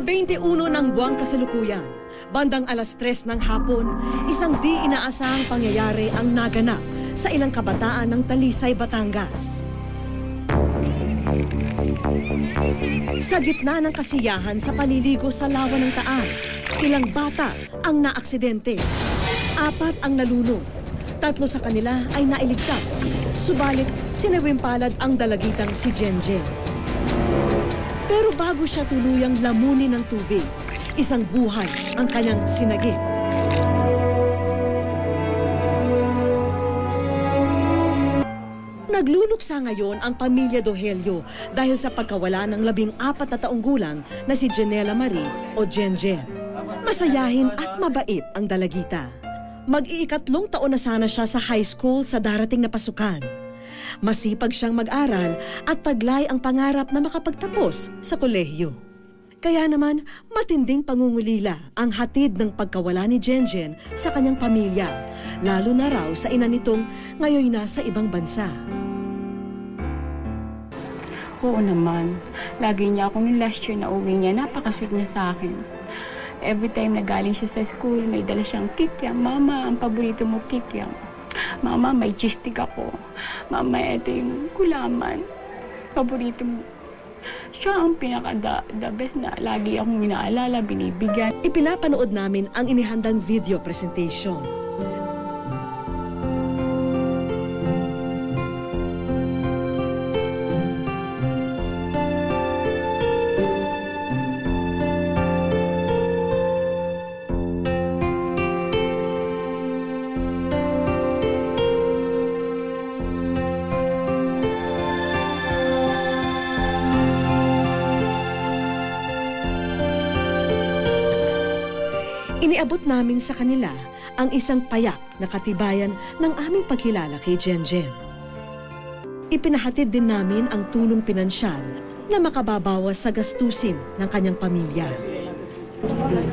Ika-21 ng buwang kasalukuyan, bandang alas 3 ng hapon, isang di inaasahang pangyayari ang naganap sa ilang kabataan ng Talisay, Batangas. Sa gitna ng kasiyahan sa paliligo sa lawa ng Taal, ilang bata ang naaksidente. Apat ang nalunod. Tatlo sa kanila ay nailigtas. Subalit, sinawimpalad ang dalagitang si Jenjen. Pero bago siya tuluyang lamunin ng tubig, isang buhay ang kanyang sinagip. Nagluluksa ngayon ang pamilya Dohelio dahil sa pagkawala ng labing apat na taong gulang na si Janela Marie o Jenjen. Masayahin at mabait ang dalagita. Mag-iikatlong taon na sana siya sa high school sa darating na pasukan. Masipag siyang mag-aral at taglay ang pangarap na makapagtapos sa kolehiyo. Kaya naman, matinding pangungulila ang hatid ng pagkawala ni Jenjen sa kanyang pamilya, lalo na raw sa ina nitong ngayon nasa ibang bansa. Oo naman. Lagi niya akong yung last year na uwi niya, napakasweet niya sa akin. Every time na galing siya sa school, may dala siyang kikyam. Mama, ang paborito mo kikyam. Mama, may stick ako. Mama, ito yung kulaman. Paborito mo. Siya ang pinaka the, the best na lagi akong inaalala, binibigyan. Ipinapanood namin ang inihandang video presentation. Iniabot namin sa kanila ang isang payak na katibayan ng aming pagkilala kay Jenjen. Ipinahatid din namin ang tulong pinansyal na makababawas sa gastusin ng kanyang pamilya.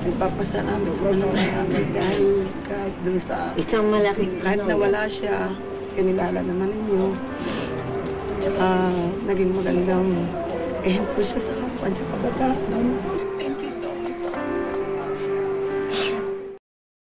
Ipapasalamat ko na namin dahil kahit dun sa Isang malaking kahit nawala siya, kinilala naman ninyo. Tsaka naging magandang ehemplo siya sa kapwa at kabataan.